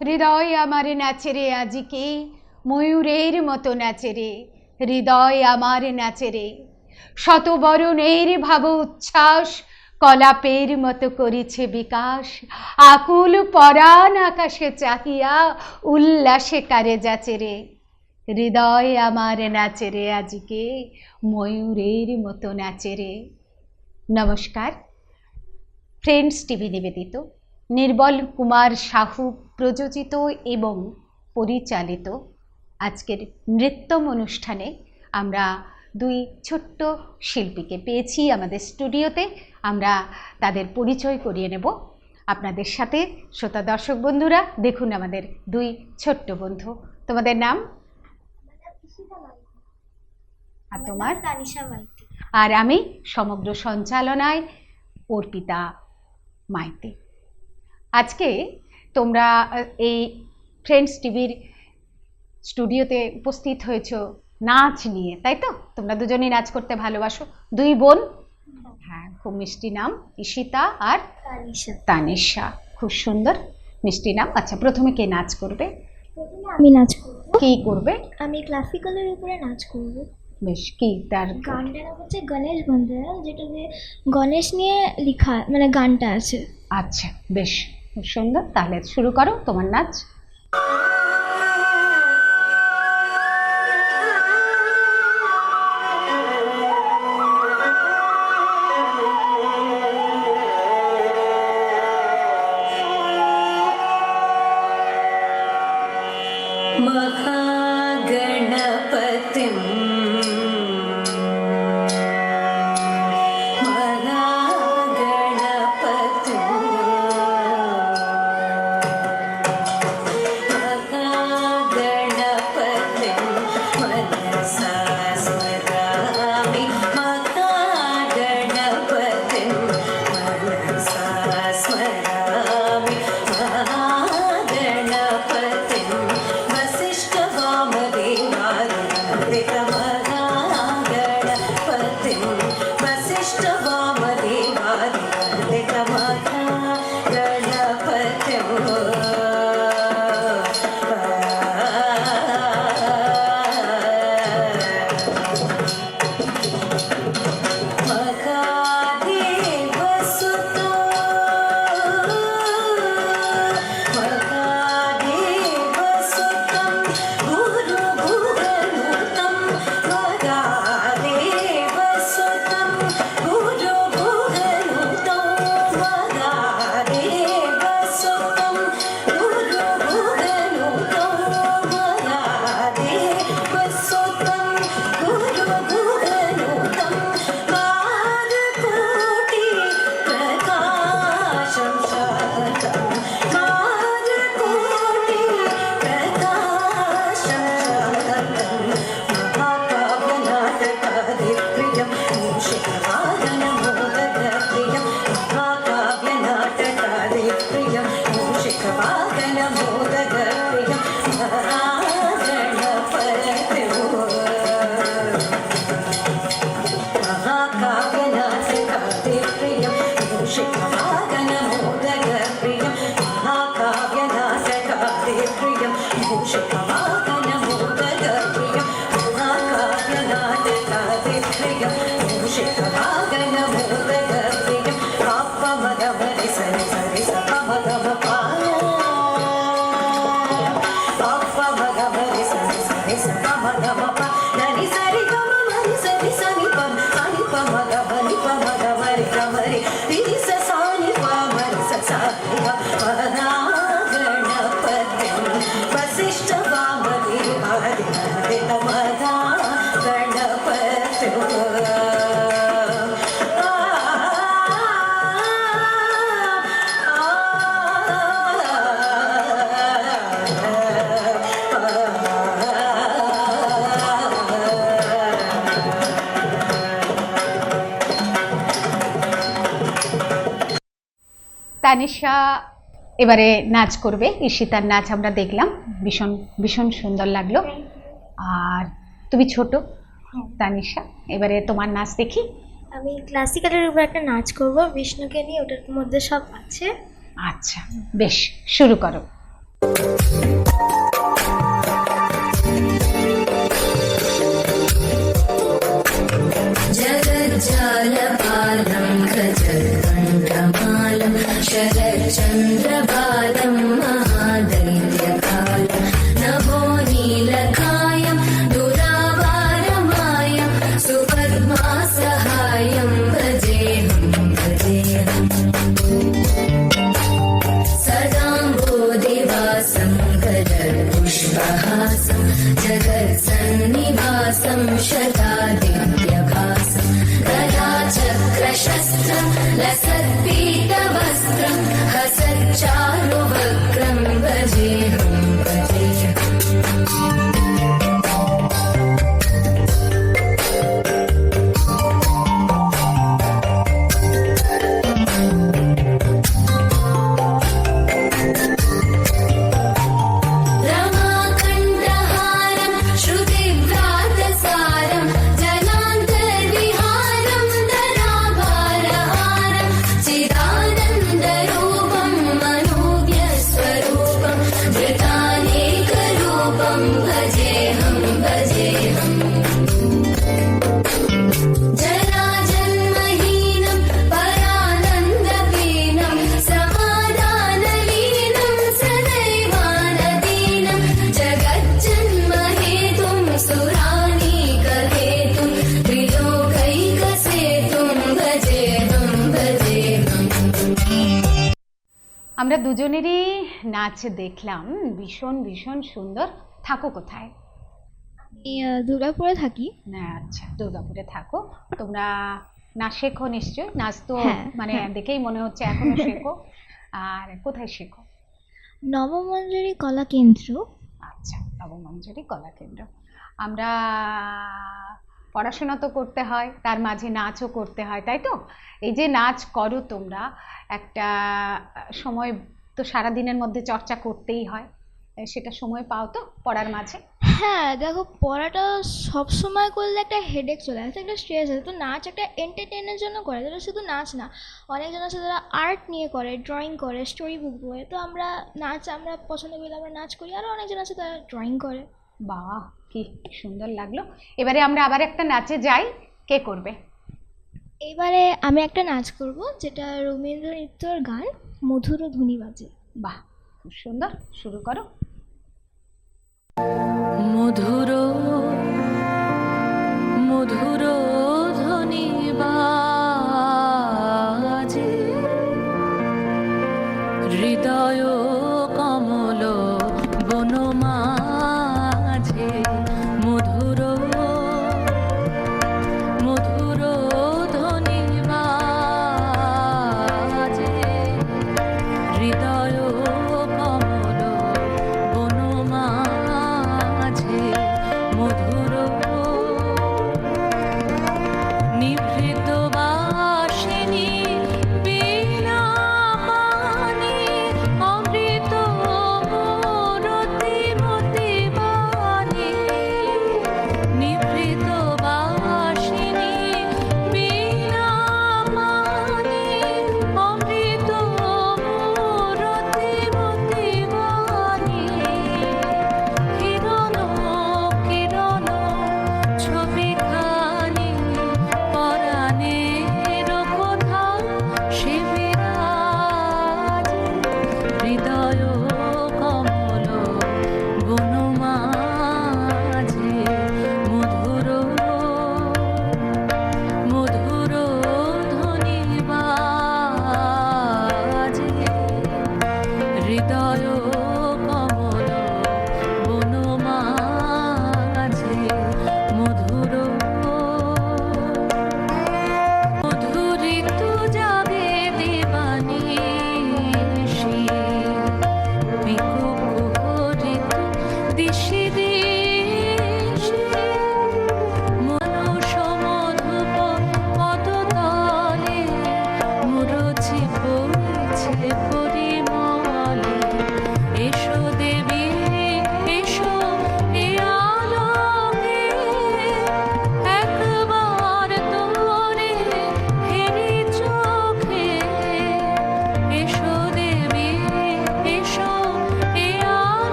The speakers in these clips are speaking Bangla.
হৃদয় আমার নাচে রে আজিকে, ময়ূরের মতো নাচে রে হৃদয় আমার নাচে রে শতবরণের ভাব উচ্ছ্বাস, কলাপের মতো করেছে বিকাশ। আকুল পরাণ আকাশে চাহিয়া উল্লাসে কারে যাচে রে। হৃদয় আমার নাচে রে আজকে, ময়ূরের মতো নাচে রে। নমস্কার। ফ্রেন্ডস টিভি নিবেদিত। নির্বল কুমার সাহু প্রযোজিত এবং পরিচালিত আজকের নৃত্যম অনুষ্ঠানে আমরা দুই ছোট্ট শিল্পীকে পেয়েছি আমাদের স্টুডিওতে। আমরা তাদের পরিচয় করিয়ে নেব। আপনাদের সাথে শ্রোতা দর্শক বন্ধুরা দেখুন আমাদের দুই ছোট্ট বন্ধু। তোমাদের নাম? আর তোমার? আর আমি সমগ্র সঞ্চালনায় অর্পিতা মাইতি। আজকে তোমরা এই ফ্রেন্ডস টিভির স্টুডিওতে উপস্থিত হয়েছ নাচ নিয়ে তাই তো? তোমরা দুজনেই নাচ করতে ভালোবাসো। দুই বোন হ্যাঁ খুব মিষ্টি নাম ঈশিতা আর তানিশা। খুব সুন্দর মিষ্টি নাম। আচ্ছা প্রথমে কে নাচ করবে? প্রথমে আমি নাচ করব। কি করবে? আমি ক্লাসিক্যালের উপরে নাচ করব। বেশ কি তার গানটার নাম হচ্ছে গণেশ বন্দনা যেটাতে গণেশ নিয়ে লেখা মানে গানটা আছে। আচ্ছা বেশ। সুন্দর তাহলে শুরু করো তোমার নাচ। होऊ शकतो. তানিশা এবারে নাচ করবে ঈশিতার নাচ আমরা দেখলাম ভীষণ ভীষণ সুন্দর লাগল। আর তুমি ছোট তানিশা এবারে তোমার নাচ দেখি। আমি ক্লাসিক্যালের উপর একটা নাচ করব বিষ্ণুকে নিয়ে ওটার মধ্যে সব আছে। আচ্ছা বেশ শুরু করো। चन्द्र দুজনেরই নাচ দেখলাম। ভীষণ ভীষণ সুন্দর। থাকো কোথায়? আমি দুর্গাপুরে থাকি। না আচ্ছা দুর্গাপুরে থাকো। তোমরা নাচ শেখো নিশ্চয়ই? নাচ তো হ্যাঁ, মানে হ্যাঁ। দেখেই মনে হচ্ছে এখনও শেখো। আর কোথায় শেখো? নবমঞ্জুরি কলা কেন্দ্র। আচ্ছা নবমঞ্জুরি কলা কেন্দ্র। আমরা পড়াশোনা তো করতে হয় তার মাঝে নাচও করতে হয় তাই তো? এই যে নাচ করো তোমরা একটা সময় তো সারা দিনের মধ্যে চর্চা করতেই হয়। সেটা সময় পাও তো পড়ার মাঝে? হ্যাঁ দেখো পড়াটা সব সময় করলে একটা হেডেক চলে আসে একটা স্ট্রেস আছে তো নাচ একটা এন্টারটেনের জন্য করে যেটা শুধু নাচ না অনেকজন আছে যারা আর্ট নিয়ে করে ড্রয়িং করে স্টোরি বুক বই। তো আমরা নাচ আমরা পছন্দ করি আমরা নাচ করি আরও অনেকজন আছে তারা ড্রয়িং করে। বাহ কি সুন্দর লাগল। এবারে আমরা আবার একটা নাচে যাই কে করবে? এবারে আমি একটা নাচ করব যেটা রবীন্দ্র নৃত্যর গান। মধুর ধ্বনি বাজে। বাহ খুব সুন্দর। শুরু করো। মধুর মধুর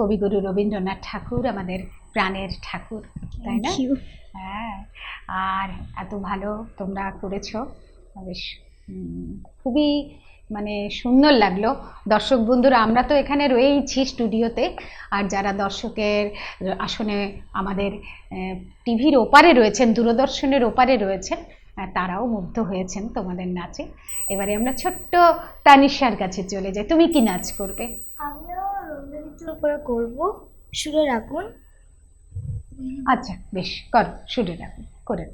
কবিগুরু রবীন্দ্রনাথ ঠাকুর আমাদের প্রাণের ঠাকুর তাই না? হ্যাঁ আর এত ভালো তোমরা করেছ বেশ খুবই মানে সুন্দর লাগল। দর্শক বন্ধুরা আমরা তো এখানে রয়েইছি স্টুডিওতে আর যারা দর্শকের আসনে আমাদের টিভির ওপারে রয়েছেন দূরদর্শনের ওপারে রয়েছেন তারাও মুগ্ধ হয়েছেন তোমাদের নাচে। এবারে আমরা ছোট্ট তানিশার কাছে চলে যাই। তুমি কি নাচ করবে? আমিও রবীন্দ্রনাথের উপরে করব সুরে রাখুন। আচ্ছা বেশ কর শুরু রাখুন করে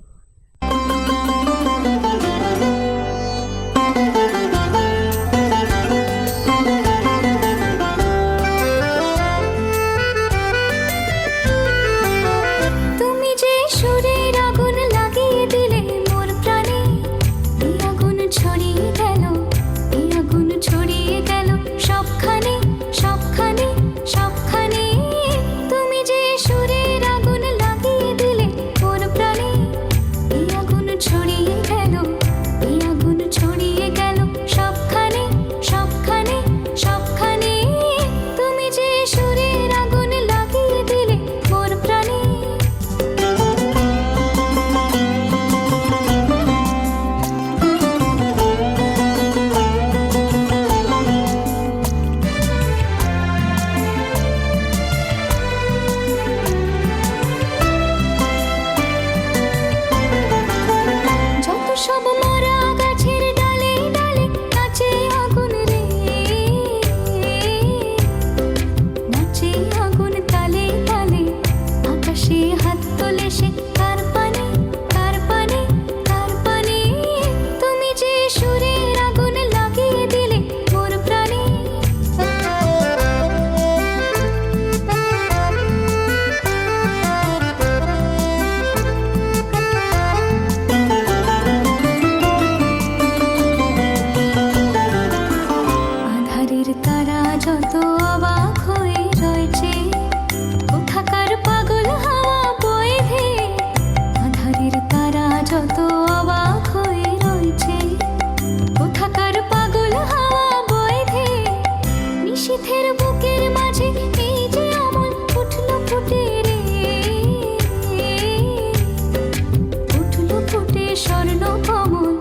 ফুটে স্বর্ণ কমল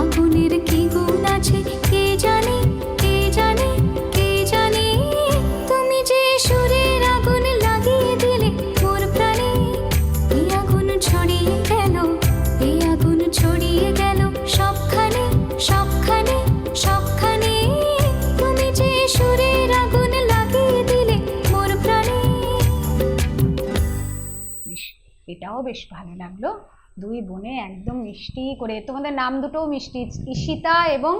আগুনের কি গুণ আছে কে জানে কে জানে কে জানে? তুমি যে সুরের আগুন লাগিয়ে দিলে মোর প্রাণে এই আগুন ছড়িয়ে গেল এই আগুন ছড়িয়ে গেল সবখানে সবখানে সবখানে। তুমি যে সুরের আগুন লাগিয়ে দিলে মোর প্রাণে। এটাও বেশ ভালো লাগল। দুই বোনে একদম মিষ্টি করে তোমাদের নাম দুটোও মিষ্টি ঈশিতা এবং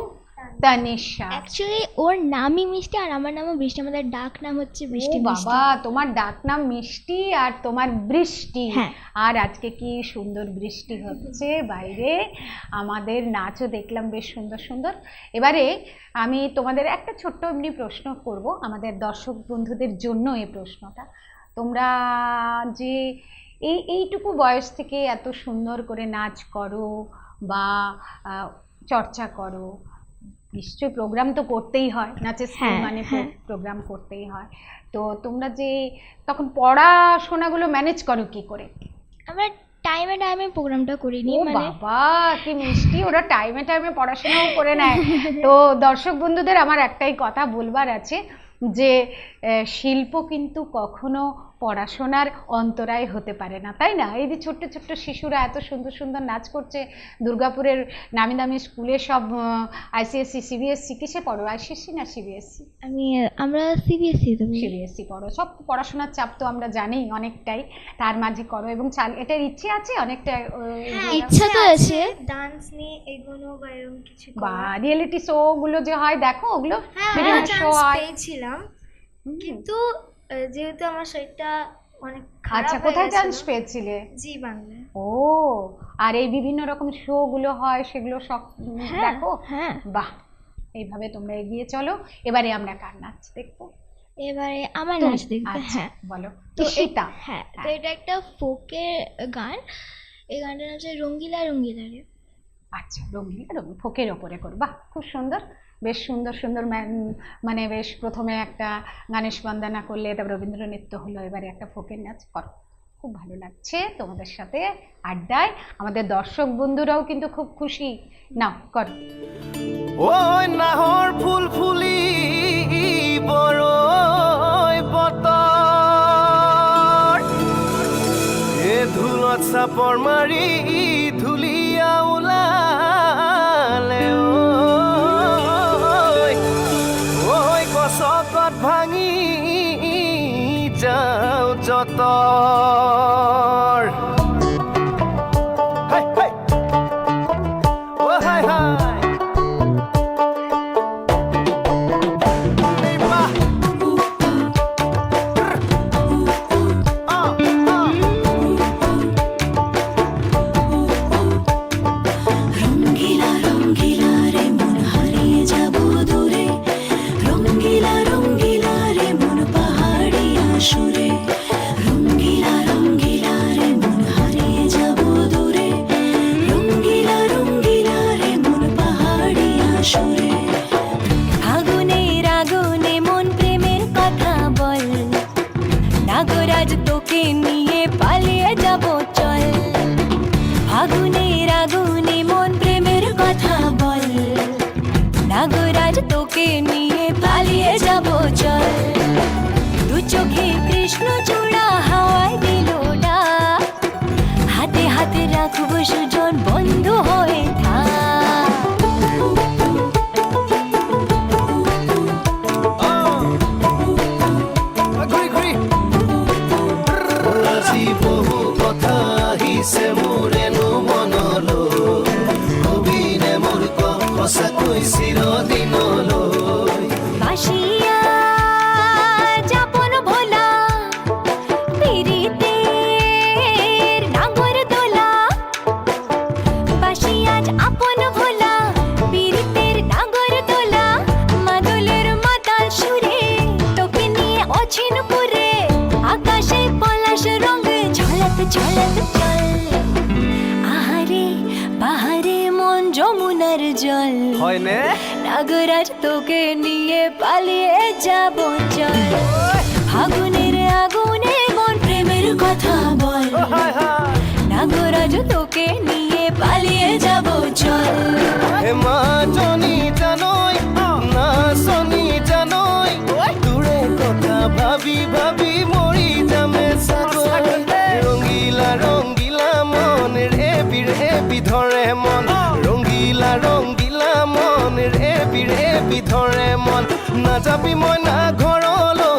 তানিশা। অ্যাকচুয়ালি ওর নামই মিষ্টি আর আমার নামও বৃষ্টি আমাদের ডাক নাম হচ্ছে বৃষ্টি বাবা তোমার ডাক নাম মিষ্টি আর তোমার বৃষ্টি। হ্যাঁ। আর আজকে কি সুন্দর বৃষ্টি হচ্ছে বাইরে। আমাদের নাচও দেখলাম বেশ সুন্দর সুন্দর। এবারে আমি তোমাদের একটা ছোট্ট এমনি প্রশ্ন করব আমাদের দর্শক বন্ধুদের জন্য এই প্রশ্নটা। তোমরা যে এই এইটুকু বয়স থেকে এত সুন্দর করে নাচ করো বা চর্চা করো। নিশ্চয়ই প্রোগ্রাম তো করতেই হয় নাচের স্কুল হ্যাঁ, মানে হ্যাঁ। প্রোগ্রাম করতেই হয়। তো তোমরা যে তখন পড়াশোনাগুলো ম্যানেজ করো কি করে? আমরা টাইমে টাইমে প্রোগ্রামটা করিনি ও মানে বাবা কি মিষ্টি ওরা টাইমে টাইমে পড়াশোনাও করে নেয়। তো দর্শক বন্ধুদের আমার একটাই কথা বলবার আছে যে শিল্প কিন্তু কখনো পড়াশোনার অন্তরায় হতে পারে না তাই না? এই যে ছোট্ট ছোট্ট শিশুরা এত সুন্দর সুন্দর নাচ করছে দুর্গাপুরের নামি দামি স্কুলে সব আইসিএসসি সিবিএসসি কিসে পড়ো? আইসিএসসি না সিবিএসসি আমি আমরা সিবিএসসি সিবিএসসি পড়ো। সব পড়াশোনার চাপ তো আমরা জানি অনেকটাই তার মাঝে করো। এবং চাল এটার ইচ্ছে আছে অনেকটা হ্যাঁ? ইচ্ছা তো আছে। ডান্স নিয়ে এগোনো বা এরকম কিছু বা রিয়েলিটি শো গুলো যে হয় দেখো ওগুলো? হ্যাঁ শো হয় পেয়েছিলাম। কিন্তু যেহেতু আমার শরীরটা অনেক আচ্ছা কোথায় চান্স পেয়েছিলে? জি বাংলায়। ও আর এই বিভিন্ন রকম শো গুলো হয় সেগুলো সব হ্যাঁ দেখো? হ্যাঁ। বাহ এইভাবে তোমরা এগিয়ে চলো। এবারে আমরা কার নাচ দেখব? এবারে আমার নাচ দেখবে আচ্ছা, হ্যাঁ। বলো। তো এটা? হ্যাঁ তো হ্যাঁ। এটা একটা ফোকের গান। এই গানটার নাম হচ্ছে রঙ্গিলা রঙ্গিলা রে আচ্ছা রঙ্গিলা রঙিন ফোকের ওপরে করো। বাহ খুব সুন্দর। বেশ সুন্দর সুন্দর মানে বেশ প্রথমে একটা গণেশ বন্দনা করলে, তারপর রবীন্দ্র নৃত্য হলো, এবারে একটা ফোকের নাচ করো। খুব ভালো লাগছে তোমাদের সাথে আড্ডায়। আমাদের দর্শক বন্ধুরাও কিন্তু খুব খুশি। নাও, করো। ওই নাহৰ ফুল ফুলি বতৰ এ ধুলত ধুলীয়া যত আপন ভোলা পিরিতের নাগর দোলা মাদলের মাতাল সুরে তোকে নিয়ে অছিন আকাশে পলাশ রঙ চল আহারে মন যমুনার জল। নাগরাজ তোকে নিয়ে পালিয়ে যাব চল। আগুনের আগুনে মন প্রেমের কথা বল। নাগরাজ তোকে নিয়ে পালিয়ে যাব চল। হে মাজনী জানৈ নাচনী জানৈ তোৰে কথা ভাবি ভাবি মৰি যামে ৰঙিলা ৰঙিলা মন ৰেবি ৰেবি ধৰে মন। ৰঙিলা ৰঙিলা মন ৰেবি ৰেবি ধৰে মন। নাযাবি মই না ঘৰলৈ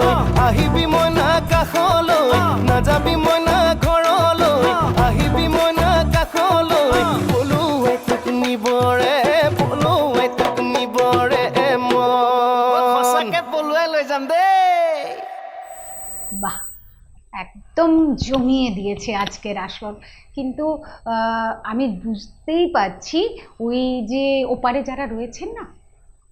আহিবি মই না কাষলৈ নাযাবি মই জমিয়ে দিয়েছে আজকের আসর। কিন্তু আমি বুঝতেই পারছি ওই যে ওপারে যারা রয়েছেন না,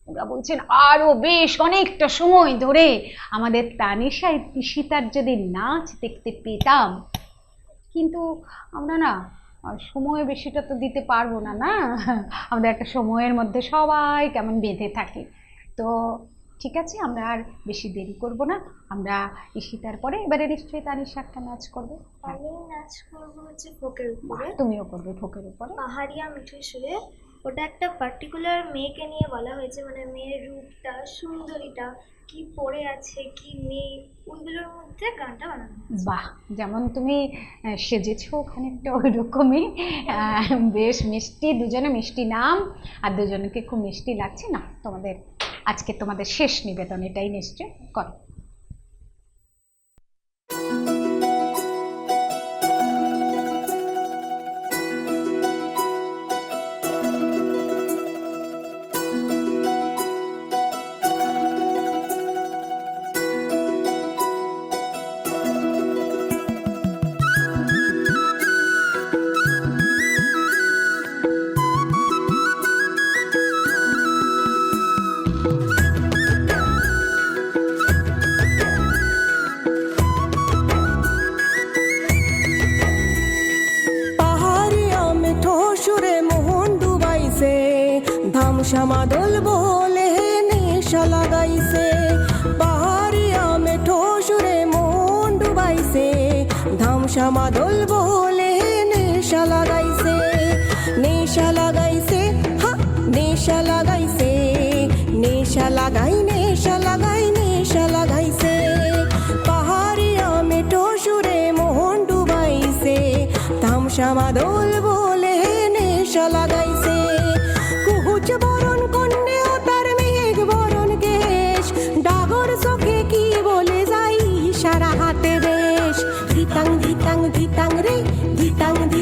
ওরা বলছেন আরও বেশ অনেকটা সময় ধরে আমাদের তানিশায় তিশিতার যদি নাচ দেখতে পেতাম, কিন্তু আমরা না সময় বেশিটা তো দিতে পারব না না? আমাদের একটা সময়ের মধ্যে সবাই কেমন বেঁধে থাকে। তো ঠিক আছে আমরা আর বেশি দেরি করব না। আমরা ঈশিতার পরে এবারে নিশ্চয়ই তানিশা একটা নাচ করবে। আমি নাচ করব হচ্ছে ফোকের উপরে। তুমিও করবে ফোকের উপরে। পাহাড়িয়া মিঠু সুরে। ওটা একটা পার্টিকুলার মেয়েকে নিয়ে বলা হয়েছে মানে মেয়ের রূপটা সুন্দরীটা কি পড়ে আছে কি নেই ওইগুলোর মধ্যে গানটা বানানো বাহ যেমন তুমি সেজেছো খানিকটা ওই রকমই বেশ মিষ্টি দুজনে মিষ্টি নাম আর দুজনকে খুব মিষ্টি লাগছে। না তোমাদের আজকে তোমাদের শেষ নিবেদন এটাই নিশ্চয় করো। ধামসামা দোল বলে নেশা লাগাইছে নেশা লাগাইছে, হা, নেশা লাগাইছে, নেশা লাগাই নেশা লাগাই, নেশা লাগাইছে। পাহাড়িয়া মেঠো সুরে মোহন ডুবাইছে তামসামা দোল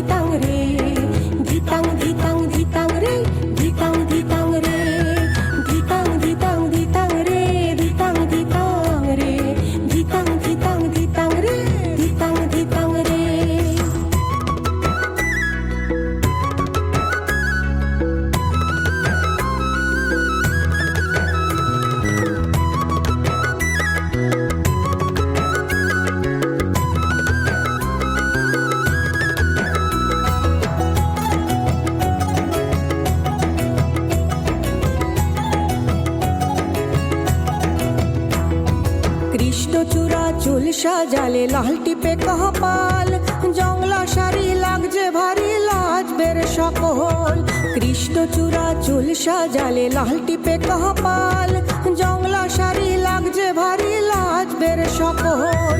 땅을 লাল টিপে কপাল, জংলা শাড়ি লাগছে ভারী লাজবের সকল। কৃষ্ণচূড়া চুল সাজালে লাল টিপে কপাল, জংলা শাড়ি লাগছে ভারী লাজবের সকল।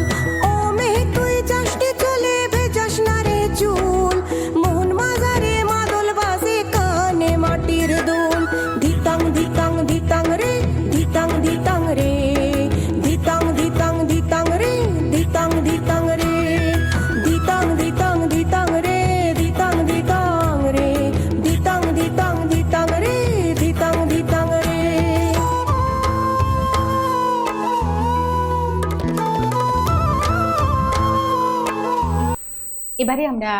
এবারে আমরা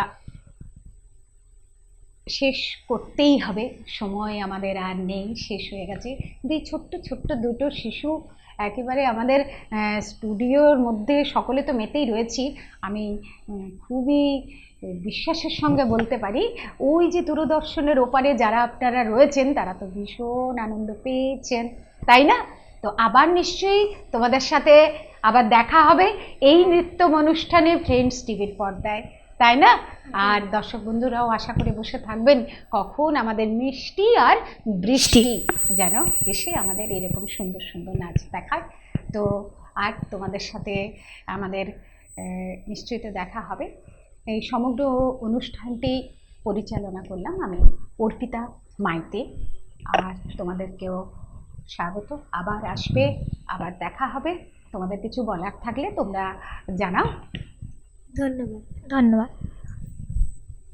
শেষ করতেই হবে। সময় আমাদের আর নেই, শেষ হয়ে গেছে। এই ছোট্ট ছোট্ট দুটো শিশু একেবারে আমাদের স্টুডিওর মধ্যে সকলে তো মেতেই রয়েছি। আমি খুবই বিশ্বাসের সঙ্গে বলতে পারি, ওই যে দূরদর্শনের ওপারে যারা আপনারা রয়েছেন, তারা তো ভীষণ আনন্দ পেয়েছেন, তাই না? তো আবার নিশ্চয়ই তোমাদের সাথে আবার দেখা হবে এই নৃত্য অনুষ্ঠানে ফ্রেন্ডস টিভির পর্দায়। তাই না? আর দর্শক বন্ধুরাও আশা করে বসে থাকবেন কখন আমাদের মিষ্টি আর বৃষ্টি যেন এসে আমাদের এরকম সুন্দর সুন্দর নাচ দেখায়। তো আর তোমাদের সাথে আমাদের নিশ্চয়ই তো দেখা হবে। এই সমগ্র অনুষ্ঠানটি পরিচালনা করলাম আমি, অর্পিতা মাইতে। আর তোমাদেরকেও স্বাগত। আবার আসবে, আবার দেখা হবে। তোমাদের কিছু বলার থাকলে তোমরা জানাও। ধন্যবাদ। ধন্যবাদ।